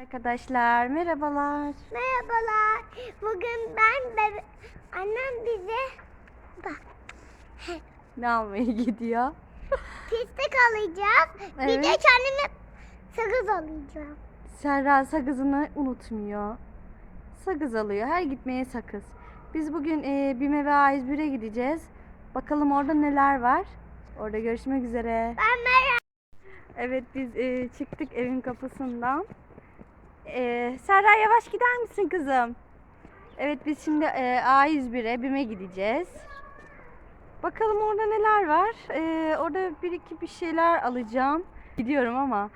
Arkadaşlar merhabalar. Merhabalar. Bugün ben bebe... Annem bize bak Ne almaya gidiyor? pislik alacağız. Bir de Evet. kendime sakız alacağım. Serra sakızını unutmuyor. Sakız alıyor. Her gitmeye sakız. Biz bugün e, BİM'e ve A101'e gideceğiz. Bakalım orada neler var. Orada görüşmek üzere. Ben merak Evet biz e, çıktık evin kapısından. E, Serra yavaş gider misin kızım? Evet biz şimdi e, A101'e BİM'e gideceğiz. Bakalım orada neler var. E, orada bir iki bir şeyler alacağım. Gidiyorum ama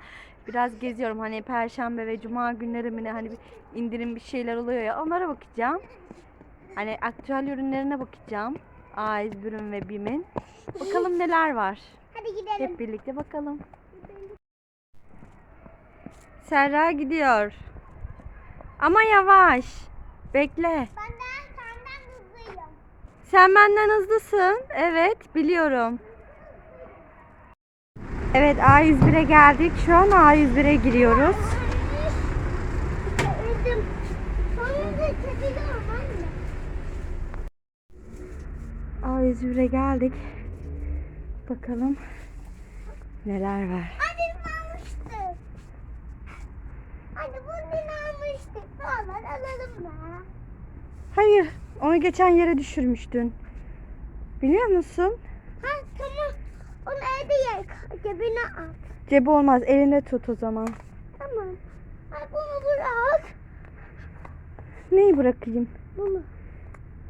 biraz geziyorum. Hani perşembe ve cuma günleri mi ne hani bir indirim bir şeyler oluyor ya onlara bakacağım. Hani aktüel ürünlerine bakacağım. A101'in ve BİM'in. Bakalım neler var. Hadi gidelim. Hep birlikte bakalım. Serra gidiyor. Ama yavaş. Bekle. Ben de senden hızlıyım. Sen benden hızlısın. Evet, biliyorum. Evet, A101'e geldik. Şu an A101'e giriyoruz. Öldüm. Sonunda çekiliyorum anne. A101'e geldik. Bakalım neler var. Anne bunu almıştık. Anne bunu dün Ne olur alalım mı? Hayır, onu geçen yere düşürmüştün. Biliyor musun? Ha tamam. Onu evde yer. Cebine at. Cebi olmaz, elinde tut o zaman. Tamam. Ay bunu bırak. Neyi bırakayım? Bunu.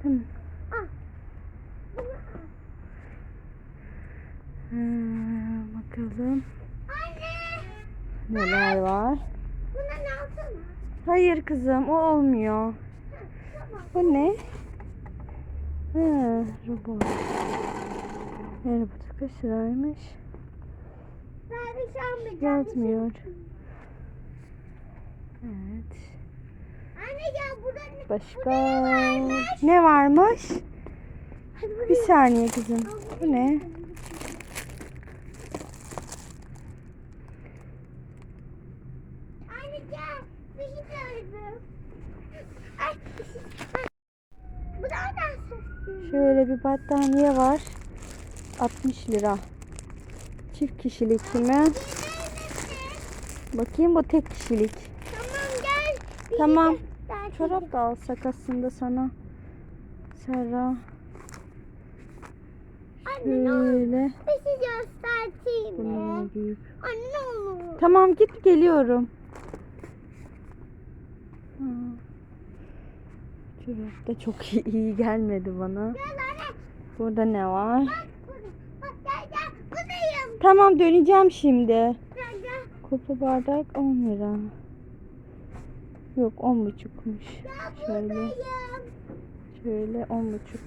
Tamam. Al. Bunu al. Bakalım Anne. neler var. Hayır kızım o olmuyor. Bu ne? Ha, robot. Ne robotu kaç liraymış? Yazmıyor. Evet. Anne ya burada ne? Başka ne varmış? ne varmış? Bir saniye kızım. Bu ne? Anne gel. Bir şey gördüm. Ay. ay. Bu da nereden sesli? Şöyle bir battaniye var. 60 lira. Çift kişilik mi? Bakayım bu tek kişilik. Tamam gel. Tamam. Çorap da alsak aslında sana. Serra. Şöyle. Bir şey göstereyim mi? Bunlar büyük. Anne ne olur. Tamam git geliyorum. Çorap da çok iyi, iyi gelmedi bana. Gel. Burada ne var? Tamam döneceğim şimdi. Kupa bardak 10 lira. Yok 10 buçukmuş. Şöyle şöyle 10 buçuk.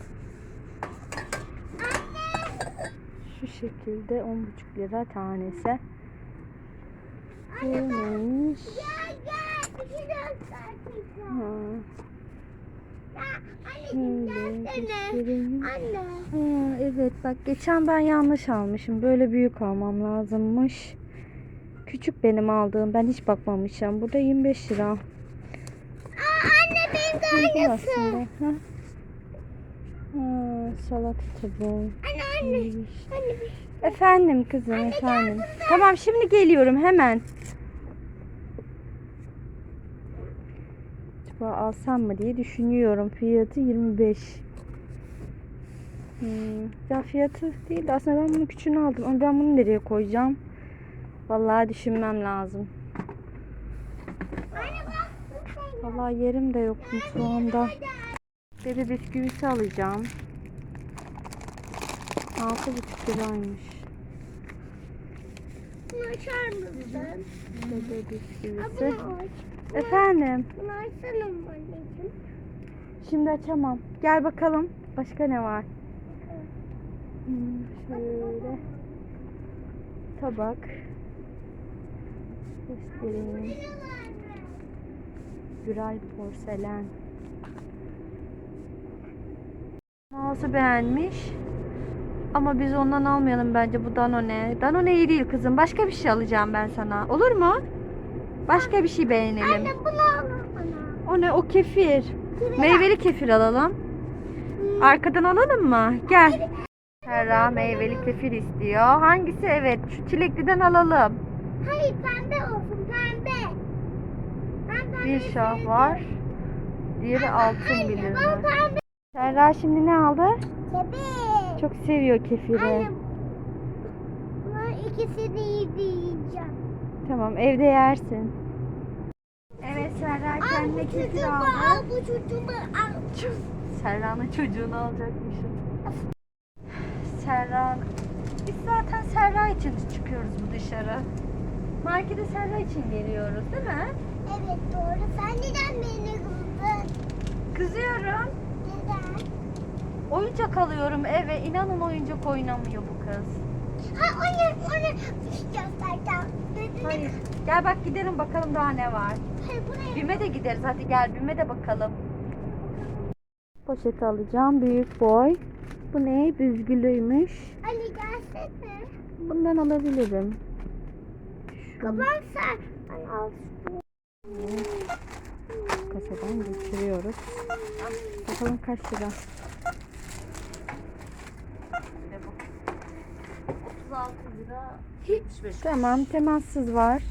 Şu şekilde 10 buçuk lira tanesi. Bu neymiş? Şey. Ha, Göstereyim. Anne. Ha, evet bak geçen ben yanlış almışım. Böyle büyük almam lazımmış. Küçük benim aldığım. Ben hiç bakmamışım. Burada 25 lira. Aa, anne benim de aynısı. Ha? Ha, salata tabağı. Anne anne. Anne Efendim kızım efendim. Tamam şimdi geliyorum hemen. Acaba alsam mı diye düşünüyorum. Fiyatı 25. Hmm, ya fiyatı değil de aslında ben bunu küçüğünü aldım ama ben bunu nereye koyacağım? Vallahi düşünmem lazım. Vallahi yerim de yok mutfağımda. Bebe bisküvisi alacağım. 6,5 liraymış. Bunu açar mısın? Bebe bisküvisi. Efendim. Bunu açsana anneciğim? Şimdi açamam. Gel bakalım. Başka ne var? Hmm, şöyle. Tabak. Göstereyim. Güray porselen. Nasıl beğenmiş? Ama biz ondan almayalım bence bu Danone. Danone iyi değil kızım. Başka bir şey alacağım ben sana. Olur mu? Başka bir şey beğenelim. Anne bunu al bana. O ne? O kefir. Kefir Meyveli kefir alalım. Arkadan alalım mı? Gel. Serra meyveli kefir istiyor. Hangisi? Evet. Şu çilekliden alalım. Hayır pembe olsun pembe. Ben Bir şah var. Diğeri altın bilir. Serra şimdi ne aldı? Tabii. Çok seviyor kefiri. Anne. İkisini yiyeceğim. Tamam evde yersin. Evet Serra kendine kefir aldı. al bu çocuğumu al. Serra'nın çocuğunu alacakmışım. Serra... Biz zaten Serra için çıkıyoruz bu dışarı. Markete Serra için geliyoruz değil mi? Evet doğru. Sen neden beni kızdın? Kızıyorum. Neden? Oyuncak alıyorum eve. İnanın oyuncak oynamıyor bu kız. Ha onu onu göstereceğim. Hayır. Gel bak gidelim bakalım daha ne var. Hayır buraya. Bime de gideriz. Hadi gel Bime de bakalım. Poşet alacağım. Büyük boy. Bu ne? Büzgülüymüş. Ali gelsene. Bundan alabilirim. Kapan sen. Ay al. Kasadan geçiriyoruz. Bakalım kaç lira. 36 lira 75 Tamam temassız var.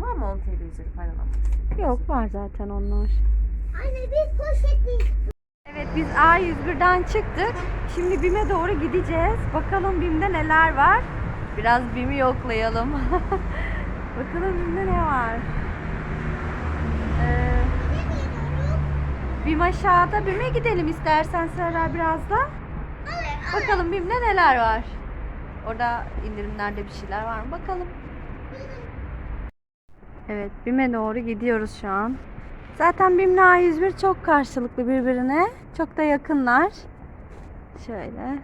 Var mı 10 TL üzeri falan ama? Yok var zaten onlar. Anne biz poşetliyiz. Evet biz A101'den çıktık. Şimdi BİM'e doğru gideceğiz. Bakalım BİM'de neler var. Biraz BİM'i yoklayalım. Bakalım BİM'de ne var. Ee? BİM aşağıda. BİM'e gidelim istersen Serra biraz da. Bakalım BİM'de neler var. Orada indirimlerde bir şeyler var mı? Bakalım. Evet BİM'e doğru gidiyoruz şu an. Zaten BİM'le A101 çok karşılıklı birbirine. Çok da yakınlar. Şöyle.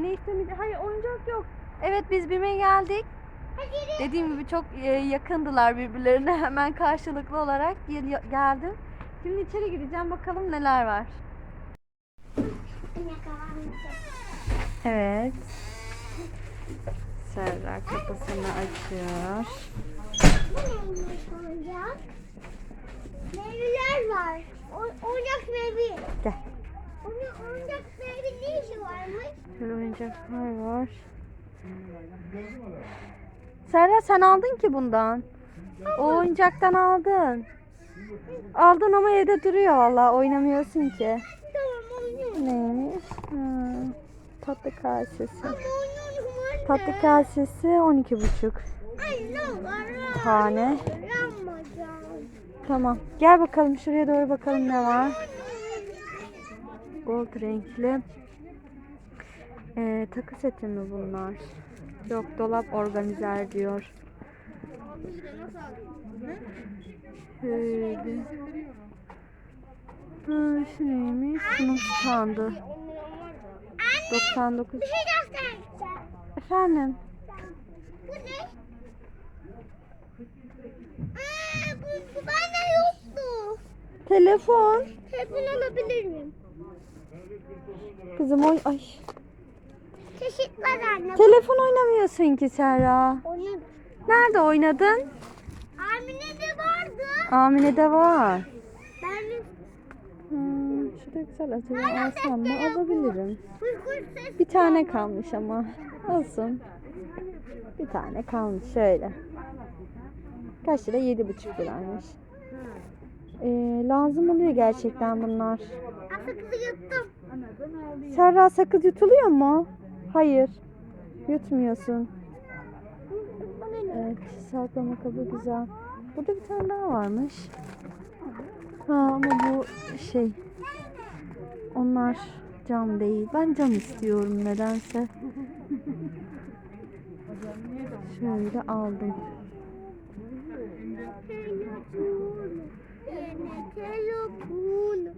Ne istemedi? Hayır oyuncak yok. Evet biz BİM'e geldik. Dediğim gibi çok e, yakındılar birbirlerine. Hemen karşılıklı olarak gel- geldim. Şimdi içeri gideceğim bakalım neler var. Evet. Serra kapısını açıyor. Bu neymiş oyuncak? Meyveler var. O, oyuncak meyve. Gel. Onun oyuncak meyve ne işi varmış? Şöyle oyuncaklar var. Serra sen aldın ki bundan. O oyuncaktan aldın. Aldın ama evde duruyor valla oynamıyorsun ki. Neymiş? Ha, tatlı kasesi. Tatlı kasesi 12,5 Ay ne var? tane. Tamam. Gel bakalım şuraya doğru bakalım ne var. Gold renkli. Ee, takı seti mi bunlar? Yok dolap organizer diyor. Şöyle. Şu neymiş? Şunun standı. Anne 99. bir şey göstereceğim. Efendim? Bu ne? Aa, bu, bu bende yoktu. Telefon. Telefon alabilir miyim? Kızım oy ay. Teşekkürler anne. Telefon oynamıyorsun ki Serra. Onu Nerede oynadın? Amine'de vardı. Amine'de var. Ben Hmm, şu da güzel acaba alsam mı? Alabilirim. Bir tane kalmış ama. Olsun. Bir tane kalmış şöyle. Kaç lira? Yedi buçuk liraymış. Ee, lazım oluyor gerçekten bunlar. sakızı yuttum. Serra sakız yutuluyor mu? Hayır. Yutmuyorsun. Evet, saklama kabı güzel. Burada bir tane daha varmış. Ha ama bu şey. Onlar cam değil. Ben cam istiyorum nedense. Şöyle aldım.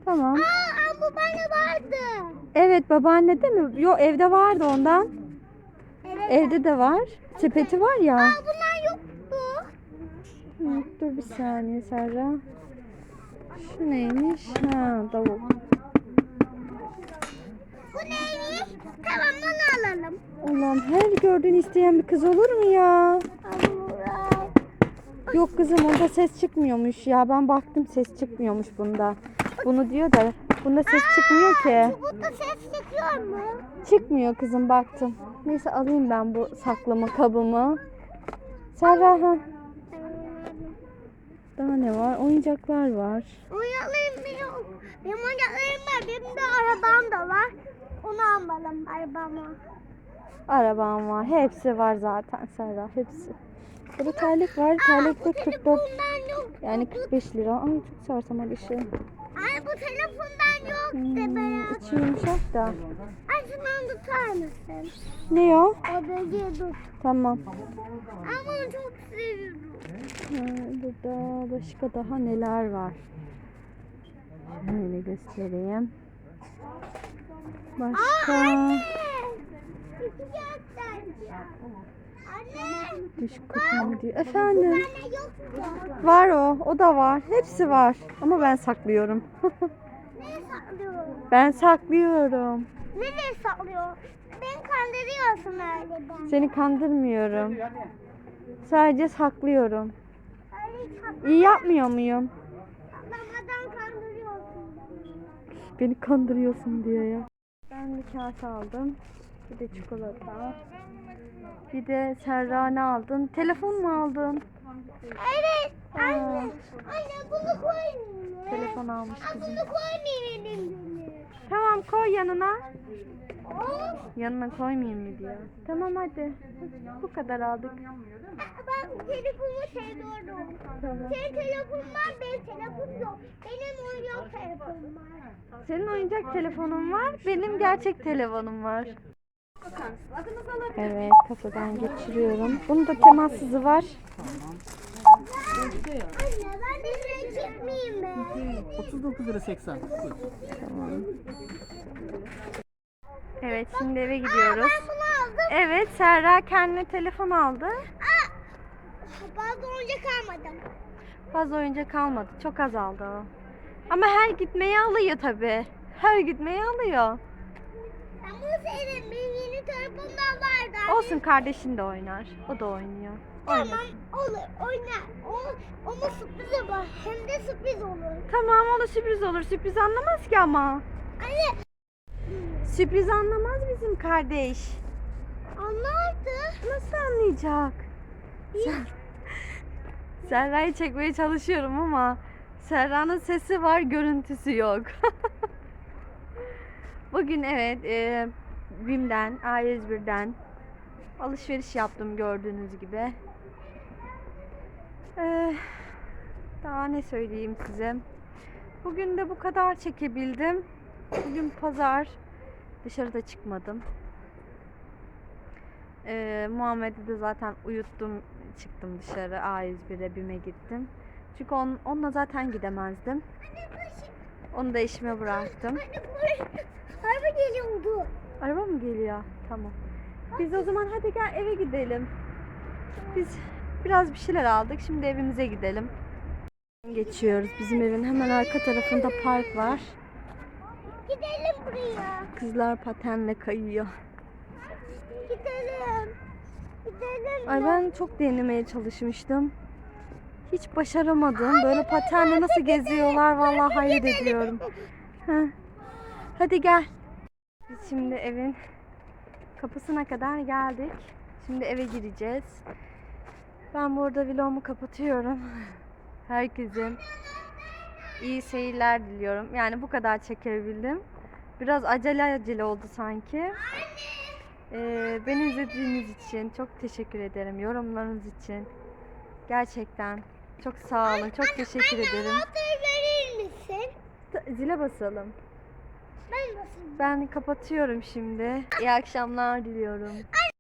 Tamam. Aa bu bana vardı. Evet babaanne değil mi? Yo evde vardı ondan. Evet. Evde de var. Sepeti var ya. Aa bunlar yoktu. Dur bir saniye Serra. Şu neymiş? Ha davul. Bu neymiş? Tamam bunu alalım. Allah'ım her gördüğünü isteyen bir kız olur mu ya? Yok kızım onda ses çıkmıyormuş ya. Ben baktım ses çıkmıyormuş bunda. Bunu diyor da bunda ses çıkmıyor ki. Çubukta ses çıkıyor mu? Çıkmıyor kızım baktım. Neyse alayım ben bu saklama kabımı. Serra ha. Daha ne var? Oyuncaklar var. Mı yok? Benim oyuncaklarım var. Benim de arabam da var. Onu almalım arabama. Arabam var. Hepsi var zaten Serra. Hepsi. Burada terlik var. Terlik de 44 Telefondan yok. yani 45 lira. Ay çok sarsamadı işi. Bu telefondan yok de beyaz. içi yumuşak da. Ay şundan tutar mısın? Ne o? O böceği tut. Tamam. Ama onu çok seviyorum. Ha, Burada başka daha neler var? Böyle göstereyim. Başka Anne! İki gösterdi. Anne! düş kapımı diyor. Efendim? Var o. O da var. Hepsi var. Ama ben saklıyorum. Ben saklıyorum. Nereye saklıyor? Beni kandırıyorsun öyle ben. Seni kandırmıyorum. Sadece saklıyorum. İyi yapmıyor muyum? Saklamadan kandırıyorsun. Beni kandırıyorsun diyor ya. Ben bir kase aldım. Bir de çikolata. Bir de Serra ne aldın? Telefon mu aldın? Evet. Aa. Anne. Anne bunu koymayayım. Telefon almış kızım. bunu koymayayım beni. Tamam koy yanına. Yanına koymayayım mı diyor. Tamam hadi. Bu kadar aldık. Ben telefonumu seviyorum. Tamam. Senin telefonun var, benim telefonum yok. Benim oyuncak telefonum var. Senin oyuncak telefonun var, benim gerçek telefonum var. Evet, kafadan geçiriyorum. Bunun da temassızı var. Anne ben de çıkmayayım be. 39 lira 80. Buyur. Evet, şimdi eve gidiyoruz. Ben bunu aldım. Evet, Serra kendine telefon aldı. Aa, bazı oyuncak almadım. Fazla oyuncak almadı, çok azaldı o. Ama her gitmeyi alıyor tabii. Her gitmeyi alıyor. Bunu sevdim. Benim yeni telefonumdan vardı. anne. Olsun kardeşin de oynar. O da oynuyor. Tamam Oynasın. olur oynar. O, ona sürpriz yapar. Hem de sürpriz olur. Tamam ona sürpriz olur. Sürpriz anlamaz ki ama. Anne Sürpriz anlamaz bizim kardeş. anlardı. Nasıl anlayacak? Sen... Serra'yı çekmeye çalışıyorum ama Serra'nın sesi var, görüntüsü yok. Bugün evet e, BİM'den, A101'den alışveriş yaptım gördüğünüz gibi. Eh, daha ne söyleyeyim size. Bugün de bu kadar çekebildim. Bugün pazar. Dışarıda çıkmadım. Ee, Muhammed'i de zaten uyuttum. Çıktım dışarı. A101'e BİM'e gittim. Çünkü on, onunla zaten gidemezdim. Onu da işime bıraktım. Araba geliyordu. Araba mı geliyor? Tamam. Biz o zaman hadi gel eve gidelim. Biz biraz bir şeyler aldık. Şimdi evimize gidelim. Geçiyoruz. Bizim evin hemen arka tarafında park var. Gidelim buraya. Kızlar patenle kayıyor. Gidelim. Gidelim. Ay ben çok denemeye çalışmıştım. Hiç başaramadım. Böyle patenle nasıl geziyorlar vallahi hayret ediyorum. Heh. Hadi gel. Biz şimdi evin kapısına kadar geldik. Şimdi eve gireceğiz. Ben burada vlogumu kapatıyorum. Herkese iyi seyirler diliyorum. Yani bu kadar çekebildim. Biraz acele acele oldu sanki. Ee, beni izlediğiniz için çok teşekkür ederim. Yorumlarınız için. Gerçekten çok sağ olun. Çok teşekkür ederim. Anahtarı verir misin? Ta- Zile basalım. Ben kapatıyorum şimdi. İyi akşamlar diliyorum.